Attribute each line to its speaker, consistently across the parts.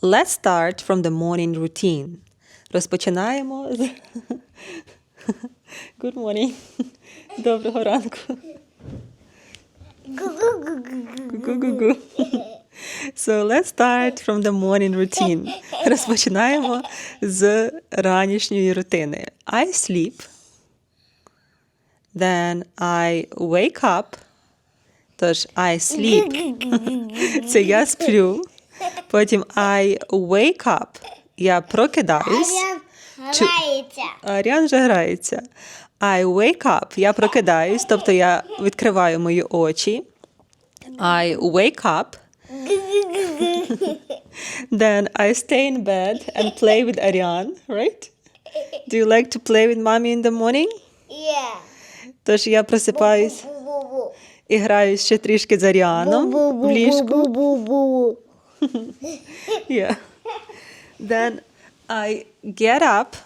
Speaker 1: let's start from the morning routine. Розпочинаємо з Good morning. Доброго ранку. Гу-гу-гу. So let's start from the morning routine. Розпочинаємо з ранішньої рутини. I sleep. Then I wake up. Тож I sleep. Це я сплю. Потім I wake up. Я прокидаюсь. Чу-
Speaker 2: Грається.
Speaker 1: Аріан вже грається. I wake up. Я прокидаюсь, тобто я відкриваю мої очі. I wake up. Then I stay in bed and play with Ariane, right? Do you like to play with mommy in the morning?
Speaker 2: Yeah.
Speaker 1: Тож я просипаюсь і граю ще трішки з Аріаном в ліжку.
Speaker 2: Бу-бу-бу-бу.
Speaker 1: Yeah. Then I get up.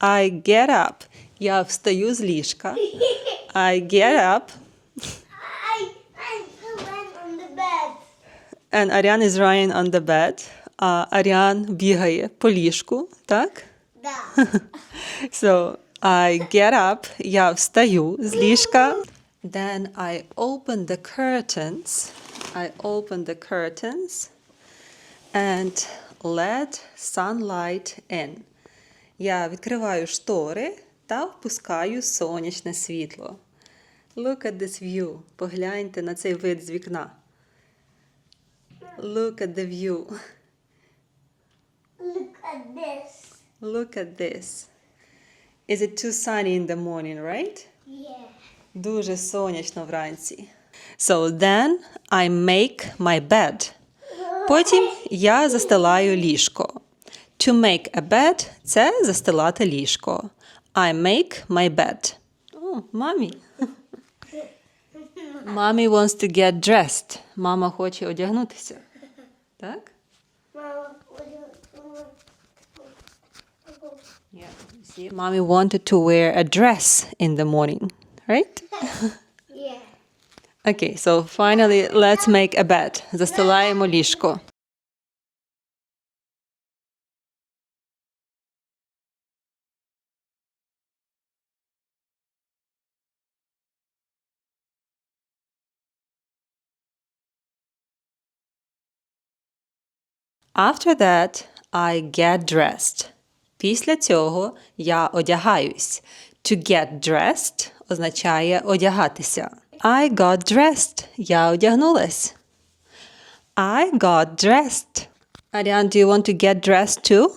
Speaker 1: I get up. Я встаю з ліжка. I get up.
Speaker 2: I, I'm lying on the bed.
Speaker 1: And Ariane is lying on the bed. А Аріан бігає по ліжку, так?
Speaker 2: Да.
Speaker 1: So I get up. Я встаю з ліжка. Then I open the curtains. I open the curtains And let sunlight in. Я відкриваю штори та впускаю сонячне світло. Look at this view. Погляньте на цей вид з вікна. Look at the view.
Speaker 2: Look at this.
Speaker 1: Look at this. Is it too sunny in the morning, right?
Speaker 2: Yeah.
Speaker 1: Дуже сонячно вранці. So then I make my bed. Потім я застилаю ліжко. To make a bed – це застилати ліжко. I make my bed. О, мамі. Mommy wants to get dressed. Мама хоче одягнутися. Так? Yeah. See, mommy wanted to wear a dress in the morning, right? Okay, so finally let's make a bed. Застилаємо ліжко. After that, I get dressed. Після цього я одягаюсь. To get dressed означає одягатися. I got dressed. Я одягнулась. I got dressed. Ariane, do you want to get dressed too?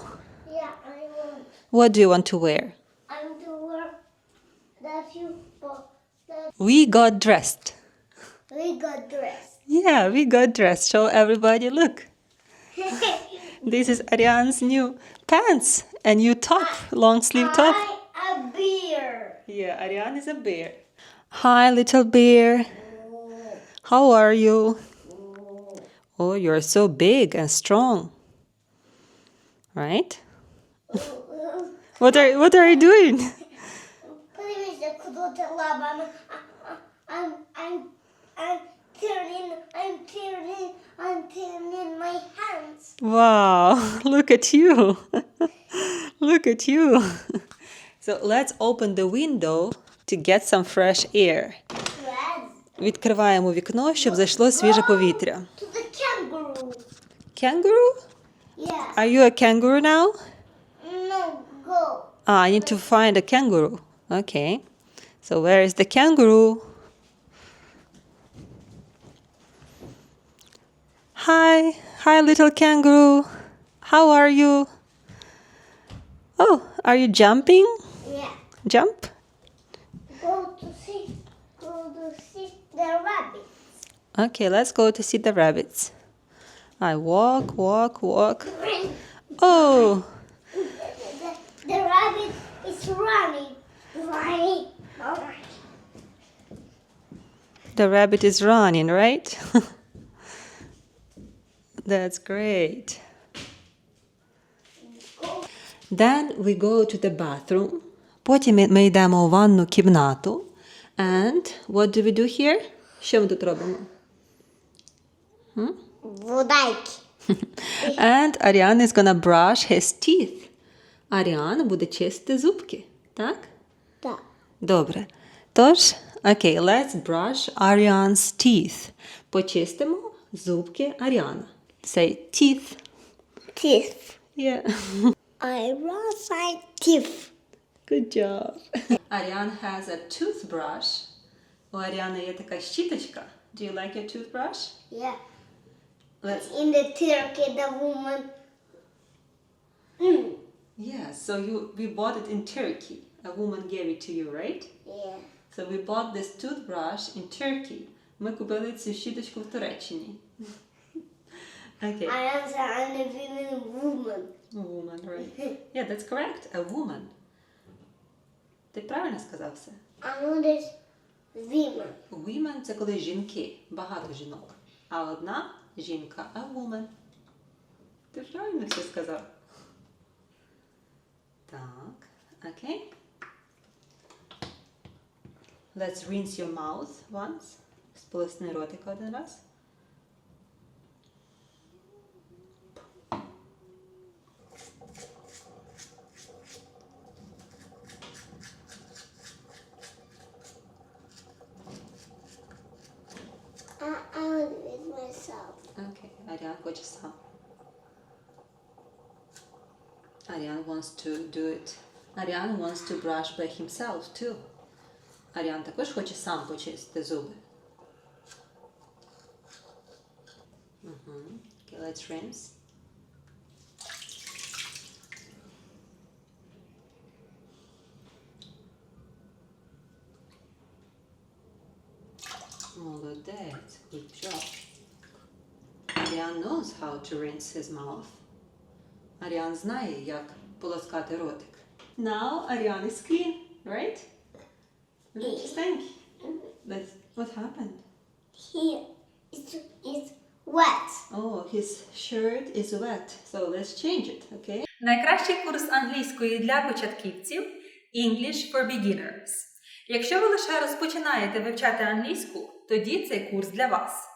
Speaker 2: Yeah, I want.
Speaker 1: What do you want to wear?
Speaker 2: I'm to wear that you that
Speaker 1: We got dressed.
Speaker 2: we got dressed.
Speaker 1: Yeah, we got dressed. Show everybody, look. This is Ariane's new pants and new top, long sleeve top.
Speaker 2: I a beer.
Speaker 1: Yeah, Ariane is a bear. Hi, little bear. How are you? Oh, you're so big and strong. Right? what are what are you doing?
Speaker 2: I'm, my.
Speaker 1: Wow, look at you. look at you. so let's open the window to get some fresh air.
Speaker 2: Let's
Speaker 1: Відкриваємо вікно, щоб зайшло свіже повітря.
Speaker 2: to the kangaroo.
Speaker 1: Kangaroo?
Speaker 2: Yeah.
Speaker 1: Are you a kangaroo now?
Speaker 2: No, go.
Speaker 1: Ah, I need to find a kangaroo. Okay. So where is the kangaroo? Hi, hi, little kangaroo. How are you? Oh, are you jumping?
Speaker 2: Yeah.
Speaker 1: Jump.
Speaker 2: the rabbit.
Speaker 1: Okay, let's go to see the rabbits. I walk, walk, walk. Oh,
Speaker 2: The, the rabbit is running. Running. Oh.
Speaker 1: the rabbit is running, right? That's great. Then we go to the bathroom. Потім ми- ми йдемо у ванну кімнату. And what do we do here? Що ми тут робимо?
Speaker 2: Водайки.
Speaker 1: And Ariane is gonna brush his teeth. Аріан буде чистити зубки, так?
Speaker 2: Так.
Speaker 1: Добре. Тож, окей, let's brush Ariane's teeth. Почистимо зубки Аріана. Say teeth.
Speaker 2: Teeth.
Speaker 1: Yeah.
Speaker 2: I brush my teeth.
Speaker 1: Good job. Ariane has a toothbrush. У Аріани є така щіточка. Do you like your toothbrush?
Speaker 2: Yeah.
Speaker 1: Let's
Speaker 2: In the Turkey, the woman. Mm.
Speaker 1: Yeah, so you we bought it in Turkey. A woman gave it to you, right?
Speaker 2: Yeah.
Speaker 1: So we bought this toothbrush in Turkey. Ми купили цю щіточку в Туреччині. Okay.
Speaker 2: I answer I'm a women woman.
Speaker 1: A woman, right? Yeah, that's correct. A woman. Ти правильно сказав все?
Speaker 2: Another woman.
Speaker 1: Women – це коли жінки, багато жінок. А одна жінка – a woman. Ти правильно все сказав. Так, окей. Let's rinse your mouth once. Сполосни ротик один раз. Ariane хоче сам. Ariane wants to do it. Ariane wants to brush by himself too. Ariane також хоче сам почистити зуби. Мгм. Okay, let's rinse. Молодець, good job. Аріан knows how to rinse his mouth. Аріан знає, як полоскати ротик. Now Ariane is clean, right? Look at his tank. That's what happened.
Speaker 2: Here, it's, it's wet.
Speaker 1: Oh, his shirt is wet. So let's change it, okay?
Speaker 3: Найкращий курс англійської для початківців English for Beginners. Якщо ви лише розпочинаєте вивчати англійську, тоді цей курс для вас.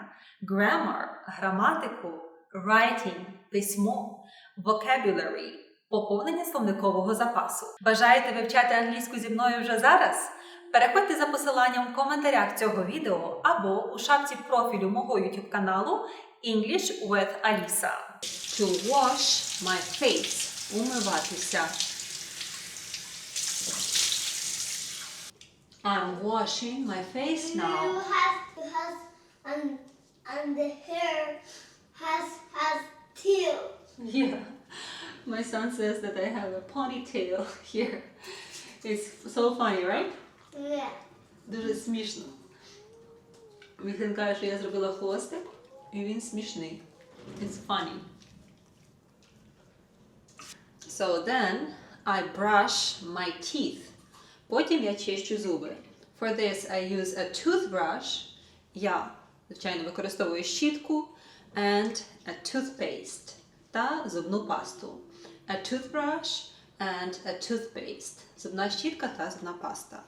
Speaker 3: grammar – граматику, writing – письмо, vocabulary – поповнення словникового запасу. Бажаєте вивчати англійську зі мною вже зараз? Переходьте за посиланням в коментарях цього відео або у шапці профілю мого YouTube каналу English with Alisa.
Speaker 1: To wash my face. Умиватися. I'm washing my face
Speaker 2: You
Speaker 1: now.
Speaker 2: have, you have, and, and the hair has, has tail.
Speaker 1: Yeah. My son says that I have a ponytail here. It's so funny, right?
Speaker 2: Yeah.
Speaker 1: Дуже смішно. Він каже, що я зробила хвостик, і він смішний. It's funny. So then I brush my teeth. Потім я чищу зуби. For this I use a toothbrush. Я, звичайно, використовую щітку and a toothpaste та зубну пасту. A toothbrush and a toothpaste. Зубна щітка та зубна паста.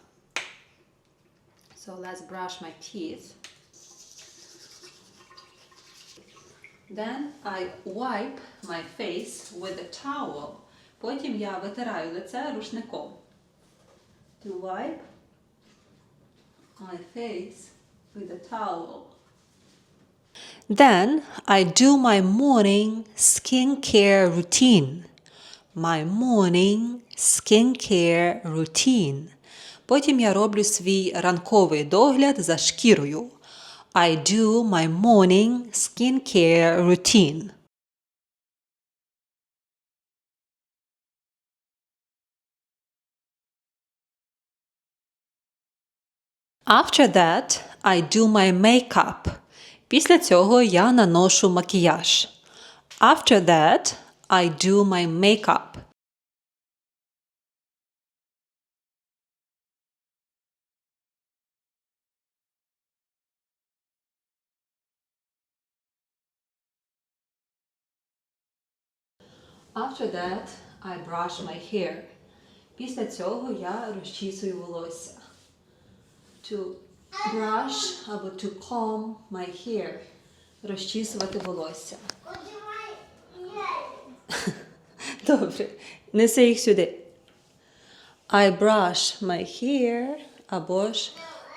Speaker 1: So let's brush my teeth. Then I wipe my face with a towel. Потім я витираю лице рушником. To wipe my face with a towel. Then I do my morning skincare routine. My morning skincare routine. Потім я роблю свій ранковий догляд за шкірою. I do my morning skincare routine. After that, I do my makeup. Після цього я наношу макіяж. After that, I do my makeup. After that, I brush my hair. Після цього я розчісую волосся. To brush або to comb my hair. Розчісувати волосся.
Speaker 2: Would you mind? Yeah.
Speaker 1: Добре. Неси їх сюди. I brush my hair або ж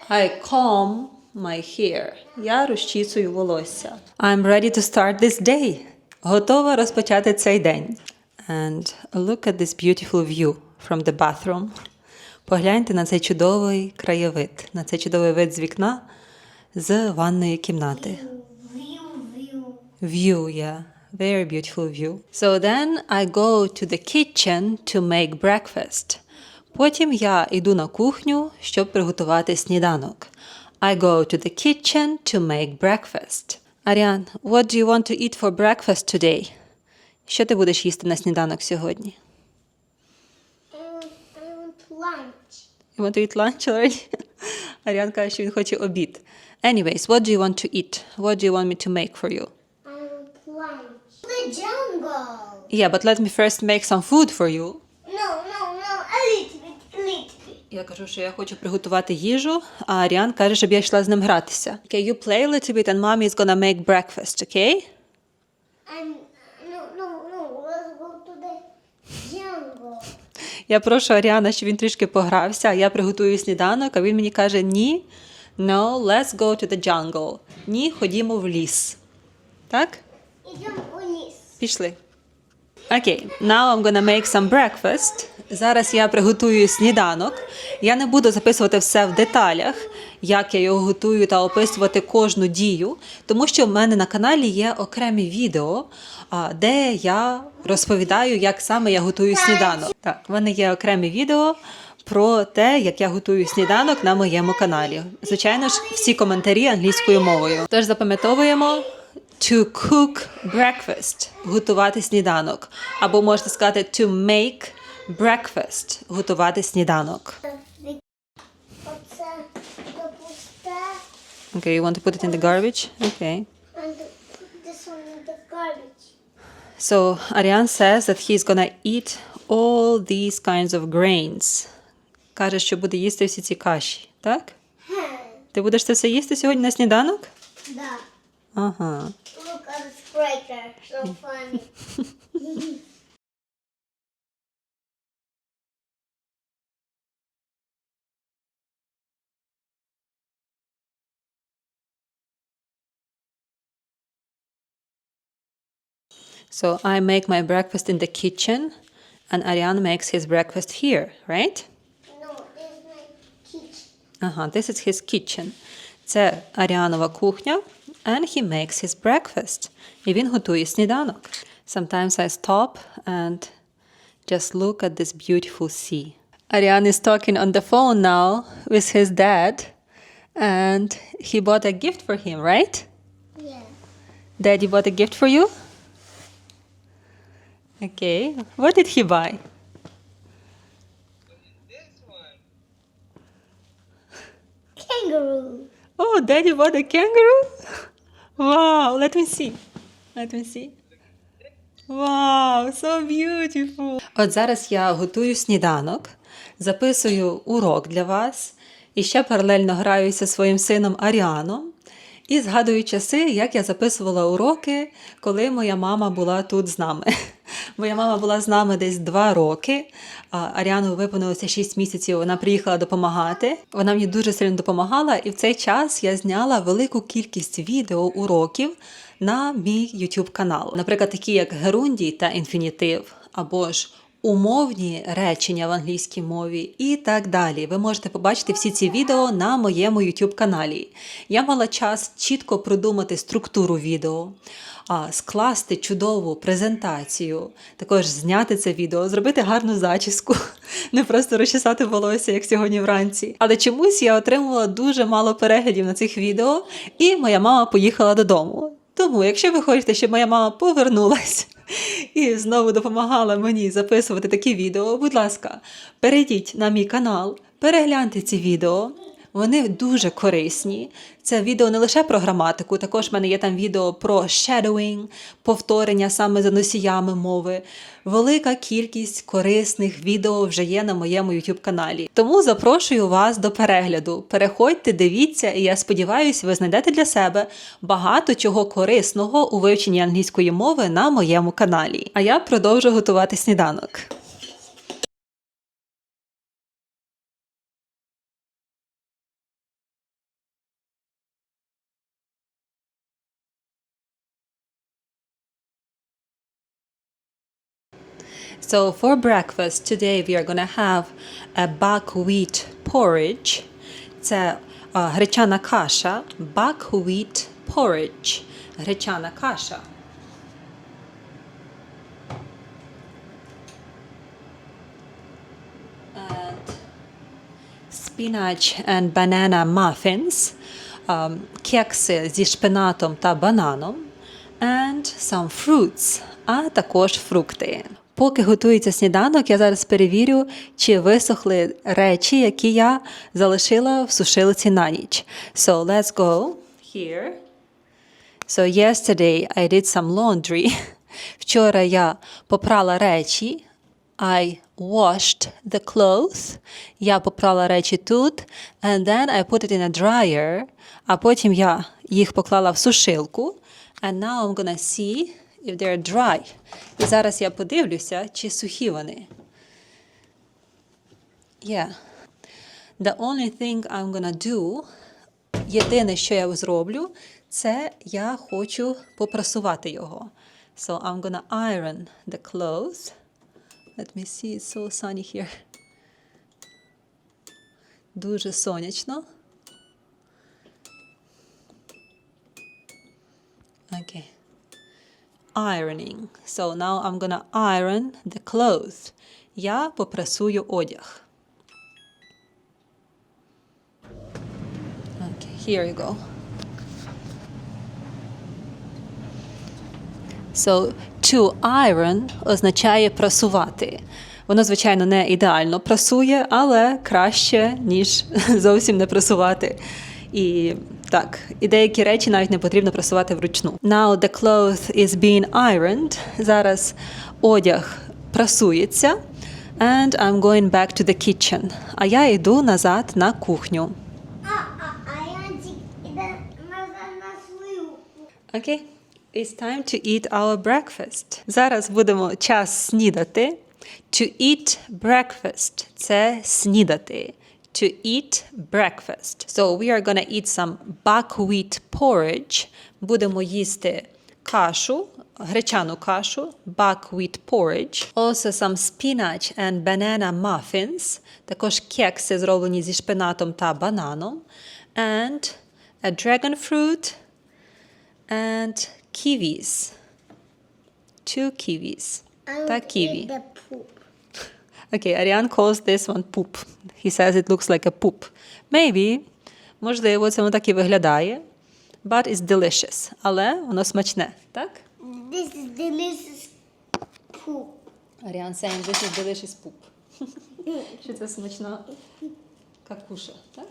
Speaker 1: I comb my hair. Я розчісую волосся. I'm ready to start this day. Готова розпочати цей день. And look at this beautiful view from the bathroom. Погляньте на цей чудовий краєвид, на цей чудовий вид з вікна з ванної кімнати.
Speaker 2: View,
Speaker 1: yeah. Very beautiful view. So then I go to the kitchen to make breakfast. Потім я йду на кухню, щоб приготувати сніданок. I go to the kitchen to make breakfast. Аріан, what do you want to eat for breakfast today? Що ти будеш їсти на сніданок сьогодні?
Speaker 2: lunch.
Speaker 1: You want to eat lunch already? Аріан каже, що він хоче обід. Anyways, what do you want to eat? What do you want me to make for you?
Speaker 2: I want lunch. The jungle.
Speaker 1: Yeah, but let me first make some food for you.
Speaker 2: No, no, no. A little bit, a little bit.
Speaker 1: Я кажу, що я хочу приготувати їжу, а Аріан каже, щоб я йшла з ним гратися. Okay, you play a little bit and mommy is gonna make breakfast, okay?
Speaker 2: And
Speaker 1: Я прошу Аріана, щоб він трішки погрався, а я приготую сніданок, а він мені каже: ні, no, let's go to the jungle. Ні, ходімо в ліс. Так?
Speaker 2: Ідемо у ліс.
Speaker 1: Пішли. Окей, now I'm gonna make some breakfast. Зараз я приготую сніданок. Я не буду записувати все в деталях, як я його готую та описувати кожну дію, тому що в мене на каналі є окремі відео, де я розповідаю, як саме я готую сніданок. Так, в мене є окремі відео про те, як я готую сніданок на моєму каналі. Звичайно ж, всі коментарі англійською мовою. Тож запам'ятовуємо. To cook breakfast – готувати сніданок. Або можете сказати to make breakfast – готувати сніданок.
Speaker 2: Оце до пусте.
Speaker 1: Okay, you want to put it in the garbage? Okay.
Speaker 2: And put this one in the garbage.
Speaker 1: So Ariane says that he's gonna eat all these kinds of grains. Каже, що буде їсти всі ці каші, так?
Speaker 2: Hey.
Speaker 1: Ти будеш це все їсти сьогодні на сніданок?
Speaker 2: Да.
Speaker 1: Ага.
Speaker 2: Look at the sprayer. So funny.
Speaker 1: So I make my breakfast in the kitchen and Ariane makes his breakfast here, right?
Speaker 2: no, this is my kitchen.
Speaker 1: Ага, this is his kitchen. Це Аріанова кухня, and he makes his breakfast. І він готує сніданок. Sometimes I stop and just look at this beautiful sea. Ariane is talking on the phone now with his dad, and he bought a gift for him, right?
Speaker 2: Yeah.
Speaker 1: Daddy bought a gift for you? Okay. What did he buy? This one.
Speaker 2: Kangaroo.
Speaker 1: Oh, Daddy bought a kangaroo? Wow, let me see. Let me see. Wow, so beautiful. От зараз я готую сніданок, записую урок для вас і ще паралельно граюся своїм сином Аріаном. І згадую часи, як я записувала уроки, коли моя мама була тут з нами. Моя мама була з нами десь два роки. Аріану виповнилося 6 місяців. Вона приїхала допомагати. Вона мені дуже сильно допомагала, і в цей час я зняла велику кількість відео уроків на мій YouTube канал. Наприклад, такі як герундій та інфінітив, або ж умовні речення в англійській мові і так далі. Ви можете побачити всі ці відео на моєму YouTube каналі. Я мала час чітко продумати структуру відео, скласти чудову презентацію, також зняти це відео, зробити гарну зачіску, не просто розчесати волосся, як сьогодні вранці. Але чомусь я отримувала дуже мало переглядів на цих відео, і моя мама поїхала додому. Тому, якщо ви хочете, щоб моя мама повернулась і знову допомагала мені записувати такі відео, будь ласка, перейдіть на мій канал, перегляньте ці відео. Вони дуже корисні. Це відео не лише про граматику, також в мене є там відео про shadowing, повторення саме за носіями мови. Велика кількість корисних відео вже є на моєму YouTube каналі. Тому запрошую вас до перегляду. Переходьте, дивіться, і я сподіваюся, ви знайдете для себе багато чого корисного у вивченні англійської мови на моєму каналі. А я продовжу готувати сніданок. So for breakfast today we are gonna have a buckwheat porridge. Це а, гречана каша. Buckwheat porridge. Гречана каша. And spinach and banana muffins. Um, кекси зі шпинатом та бананом. And some fruits, а також фрукти. Поки готується сніданок, я зараз перевірю, чи висохли речі, які я залишила в сушилці на ніч. So let's go here. So yesterday I did some laundry. Вчора я попрала речі. I washed the clothes. Я попрала речі тут. And then I put it in a dryer. А потім я їх поклала в сушилку. And now I'm gonna see if they're dry. І зараз я подивлюся, чи сухі вони. Yeah. The only thing I'm gonna do, єдине, що я зроблю, це я хочу попрасувати його. So I'm gonna iron the clothes. Let me see, it's so sunny here. Дуже сонячно. Okay. Ironing. So now I'm gonna iron the clothes. Я попрасую одяг. Okay, here you go. So, to iron означає прасувати. Воно, звичайно, не ідеально прасує, але краще, ніж зовсім не прасувати. І так, і деякі речі навіть не потрібно прасувати вручну. Now the cloth is being ironed. Зараз одяг прасується. And I'm going back to the kitchen. А я йду назад на кухню.
Speaker 2: Свою.
Speaker 1: Okay. It's time to eat our breakfast. Зараз будемо час снідати. To eat breakfast – це снідати. To eat breakfast. So we are gonna eat some buckwheat porridge. Будемо їсти кашу, гречану кашу, buckwheat porridge. Also some spinach and banana muffins. Також кекси зроблені зі шпинатом та бананом. And a dragon fruit and kiwis. Two kiwis.
Speaker 2: I
Speaker 1: Та
Speaker 2: will
Speaker 1: kiwi.
Speaker 2: eat the poop.
Speaker 1: Okay, Ariane calls this one poop. He says it looks like a poop. Maybe, можливо, це воно так і виглядає. But it's delicious. Але воно смачне, так?
Speaker 2: This is delicious poop.
Speaker 1: Ariane saying this is delicious poop. Що це смачна какуша, так?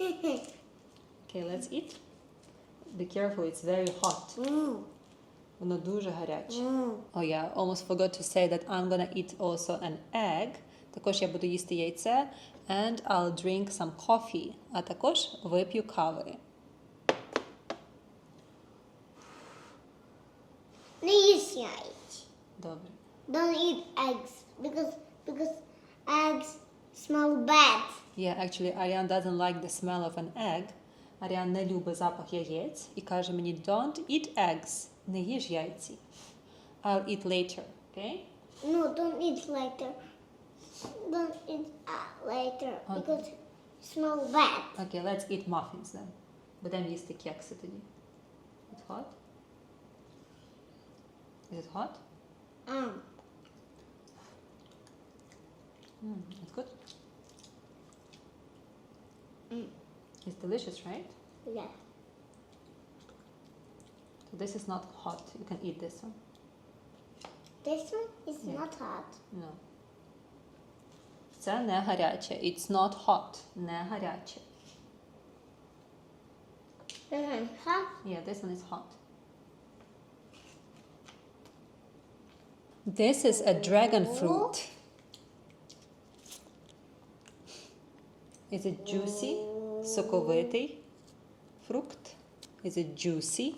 Speaker 1: Okay, let's eat. Be careful, it's very hot.
Speaker 2: Mm,
Speaker 1: Воно дуже гаряче.
Speaker 2: mm.
Speaker 1: Oh yeah, almost forgot to say that I'm gonna eat also an egg. Також я буду їсти яйце. And I'll drink some coffee. А також вип'ю кави.
Speaker 2: Не їсть яйць.
Speaker 1: Добре.
Speaker 2: Don't eat eggs because because eggs smell bad.
Speaker 1: Yeah, actually, Ariane doesn't like the smell of an egg. Аріан не любить запах яєць і каже мені don't eat eggs. Не їж яйці. I'll eat later, okay?
Speaker 2: No, don't eat later. Don't eat uh, later
Speaker 1: Okay.
Speaker 2: because smell bad.
Speaker 1: Okay, let's eat muffins then. Будемо їсти кекси тоді. It's hot? Is it hot?
Speaker 2: Um,
Speaker 1: Mm, it's good.
Speaker 2: Mm.
Speaker 1: It's delicious, right?
Speaker 2: yeah.
Speaker 1: This is not hot. You can eat this one.
Speaker 2: This one is
Speaker 1: Yeah.
Speaker 2: not hot.
Speaker 1: No. Це не гаряче. It's not hot. Не гаряче.
Speaker 2: Mm, hot.
Speaker 1: Yeah, this one is hot. This is a dragon fruit. Is it juicy? Соковитий фрукт. Is it juicy?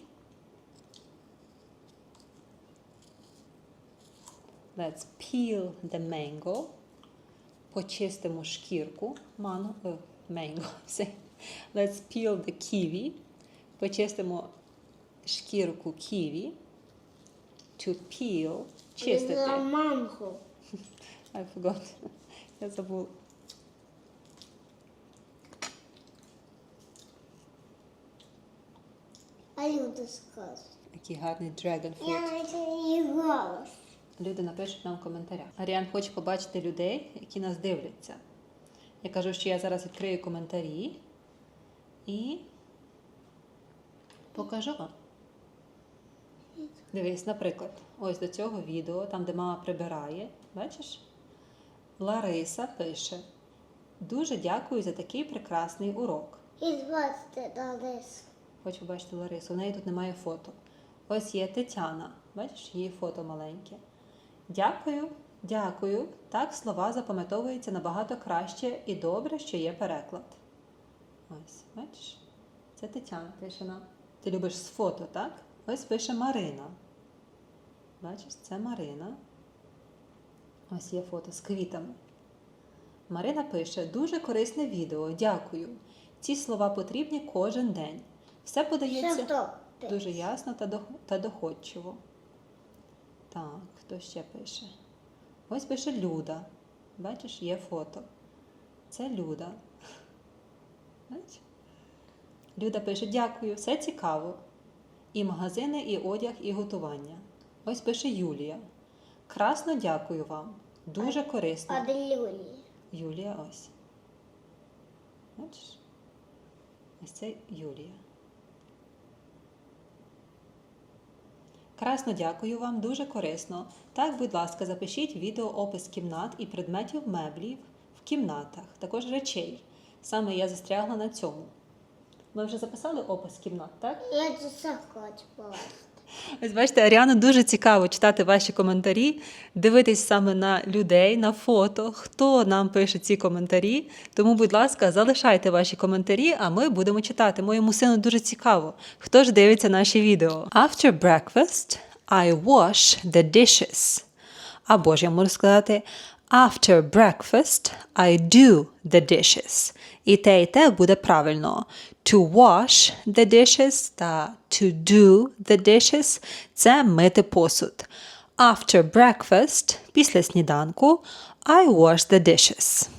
Speaker 1: Let's peel the mango. Почистимо шкірку. Мано, е, mango. Все. Let's peel the kiwi. Почистимо шкірку ківі. To peel. Чистити.
Speaker 2: This is a mango.
Speaker 1: I forgot. Я забула.
Speaker 2: I will discuss.
Speaker 1: Який гарний dragon fruit.
Speaker 2: Я навіть її голос.
Speaker 1: Люди напишуть нам в коментарях. Аріан хоче побачити людей, які нас дивляться. Я кажу, що я зараз відкрию коментарі і покажу вам. Дивись, наприклад, ось до цього відео, там, де мама прибирає, бачиш? Лариса пише: Дуже дякую за такий прекрасний урок.
Speaker 2: Busted on this.
Speaker 1: Хочу побачити Ларису. У неї тут немає фото. Ось є Тетяна. Бачиш, її фото маленьке. Дякую, дякую. Так слова запам'ятовуються набагато краще і добре, що є переклад. Ось, бачиш? Це Тетяна пише нам. Ти любиш з фото, так? Ось пише Марина. Бачиш, це Марина. Ось є фото з квітами. Марина пише: дуже корисне відео. Дякую. Ці слова потрібні кожен день. Все подається дуже ясно та доходчиво. Так, хто ще пише? Ось пише Люда. Бачиш, є фото. Це Люда. Бачиш? Люда пише: дякую, все цікаво. І магазини, і одяг, і готування. Ось пише Юлія. Красно дякую вам. Дуже корисно.
Speaker 2: Од Люлі.
Speaker 1: Юлія ось. Бачиш? Ось це Юлія. Красно дякую вам, дуже корисно. Так, будь ласка, запишіть відео опис кімнат і предметів меблів в кімнатах, також речей. Саме я застрягла на цьому. Ми вже записали опис кімнат, так?
Speaker 2: Я це хочу побачити.
Speaker 1: Ось бачите, Аріану дуже цікаво читати ваші коментарі, дивитись саме на людей, на фото, хто нам пише ці коментарі. Тому, будь ласка, залишайте ваші коментарі, а ми будемо читати. Моєму сину дуже цікаво, хто ж дивиться наші відео. After breakfast, I wash the dishes. Або ж я можу сказати After breakfast, I do the dishes. І те, і те буде правильно. To wash the dishes та to do the dishes – це мити посуд. After breakfast, після сніданку, I wash the dishes.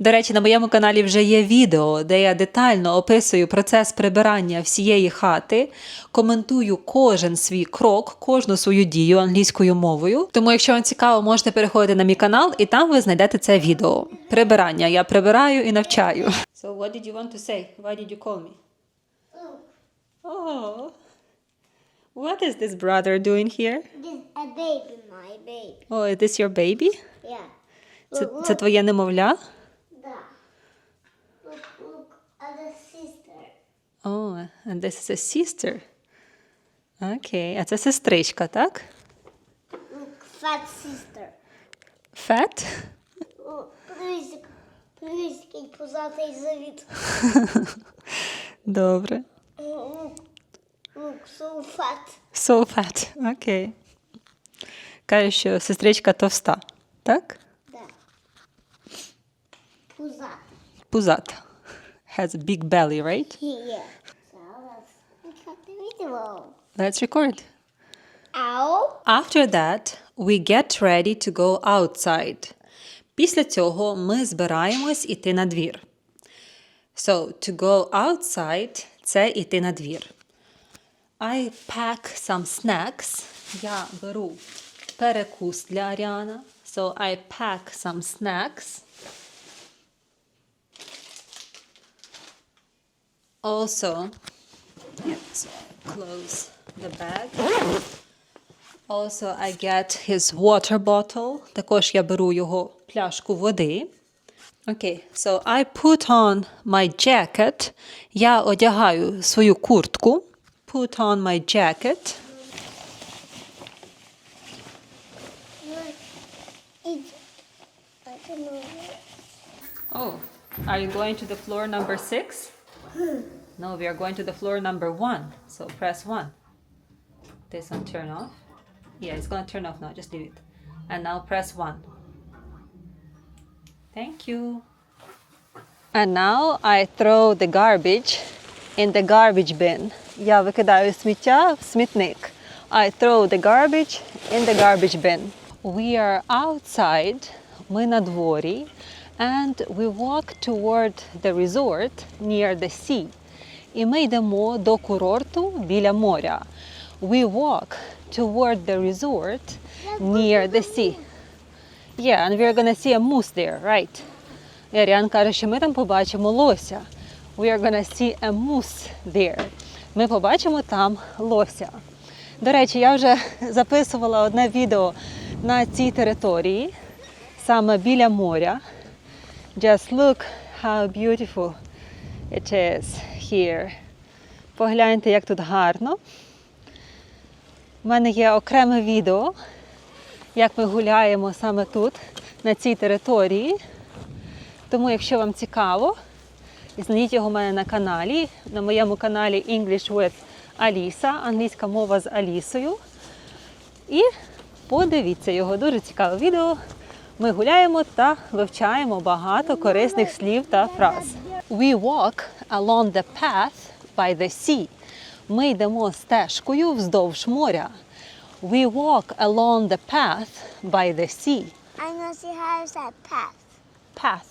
Speaker 1: До речі, на моєму каналі вже є відео, де я детально описую процес прибирання всієї хати, коментую кожен свій крок, кожну свою дію англійською мовою. Тому, якщо вам цікаво, можете переходити на мій канал, і там ви знайдете це відео. Прибирання. Я прибираю і навчаю. So what did you want to say? Why did you call me? Oh. What is this brother doing here?
Speaker 2: This a baby, my baby.
Speaker 1: Oh, is this your baby?
Speaker 2: Yeah.
Speaker 1: Це, це твоє немовля?
Speaker 2: Да. Look, look at the sister.
Speaker 1: Oh, and this is a sister. Окей, а це сестричка, так?
Speaker 2: Fat sister.
Speaker 1: Fat?
Speaker 2: Подивись, подивись, який позатий завіт.
Speaker 1: Добре.
Speaker 2: Look, look, so fat.
Speaker 1: So fat. Окей. Каже, що сестричка товста, так?
Speaker 2: Да. Пузатий.
Speaker 1: Пузата. Has a big belly, right?
Speaker 2: Yeah. So let's look at the video.
Speaker 1: Let's record.
Speaker 2: Ow.
Speaker 1: After that, we get ready to go outside. Після цього ми збираємось іти на двір. So, to go outside – це іти на двір. I pack some snacks. Я беру перекус для Аріана. So, I pack some snacks. Also, yeah, so close the bag. Also, I get his water bottle. Також я беру його пляшку води. Okay, so I put on my jacket. Я одягаю свою куртку. Put on my jacket.
Speaker 2: It, I don't know.
Speaker 1: Oh, are you going to the floor number six? No, we are going to the floor number one. So press one. This one turn off. Yeah, it's gonna turn off now. Just leave it. And now press one. Thank you. And now I throw the garbage in the garbage bin. Я викидаю сміття в смітник. I throw the garbage in the garbage bin. We are outside. Ми на дворі. And we walk toward the resort near the sea. І ми йдемо до курорту біля моря. We walk toward the resort near the sea. Yeah, and we're gonna see a moose there, right? І Аріан каже, що ми там побачимо лося. We are gonna see a moose there. Ми побачимо там лося. До речі, я вже записувала одне відео на цій території, саме біля моря. Just look how beautiful it is here. Погляньте, як тут гарно. У мене є окреме відео, як ми гуляємо саме тут, на цій території. Тому, якщо вам цікаво, знайдіть його у мене на каналі, на моєму каналі English with Alisa, англійська мова з Алісою. І подивіться його, дуже цікаве відео. Ми гуляємо та вивчаємо багато корисних слів та фраз. We walk along the path by the sea. Ми йдемо стежкою вздовж моря. We walk along the path by the sea.
Speaker 2: I'm gonna see how is that path.
Speaker 1: Path.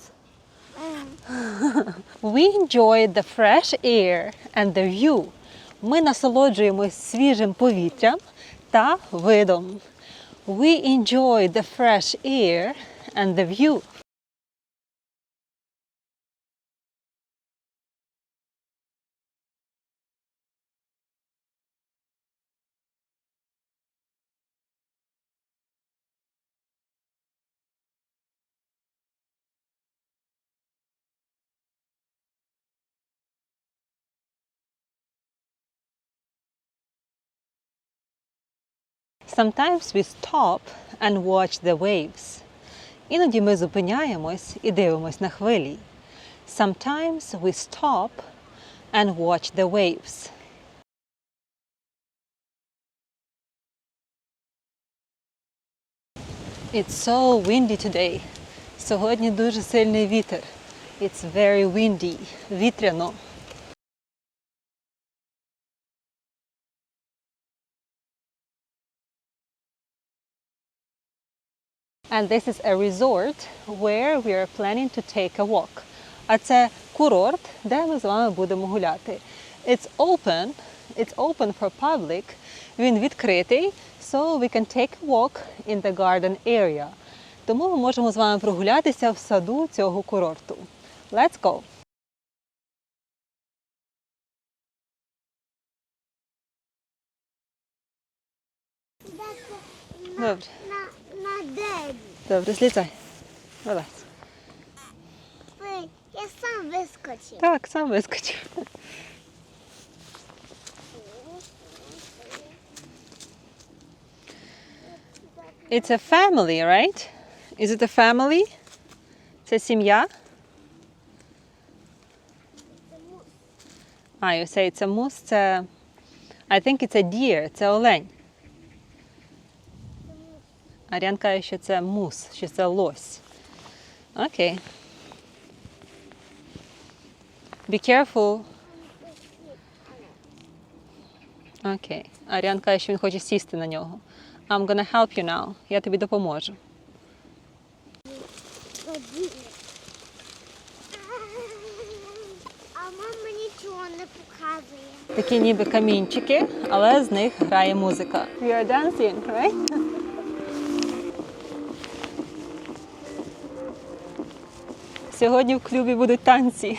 Speaker 1: We enjoy the fresh air and the view. Ми насолоджуємось свіжим повітрям та видом. We enjoy the fresh air and the view. Sometimes we stop and watch the waves. Іноді ми зупиняємось і дивимось на хвилі. Sometimes we stop and watch the waves. It's so windy today. Сьогодні дуже сильний вітер. It's very windy. Вітряно. And this is a resort where we are planning to take a walk. А це курорт, де ми з вами будемо гуляти. It's open, it's open for public. Він відкритий, so we can take a walk in the garden area. Тому ми можемо з вами прогулятися в саду цього курорту. Let's go! Добре,
Speaker 2: not not dead.
Speaker 1: добре, злізай. Вилазь.
Speaker 2: Wait, я сам вискочив.
Speaker 1: Так, сам вискочив. It's a family, right? Is it a family? Це сім'я? А, you say it's a moose, це... I think it's a deer, це олень. Аріан каже, що це мус, що це лось. Окей. Be careful. Окей. Аріан каже, що він хоче сісти на нього. I'm gonna help you now. Я тобі допоможу.
Speaker 2: А мама нічого не показує.
Speaker 1: Такі ніби камінчики, але з них грає музика. We are dancing, right? Сьогодні в клубі будуть танці.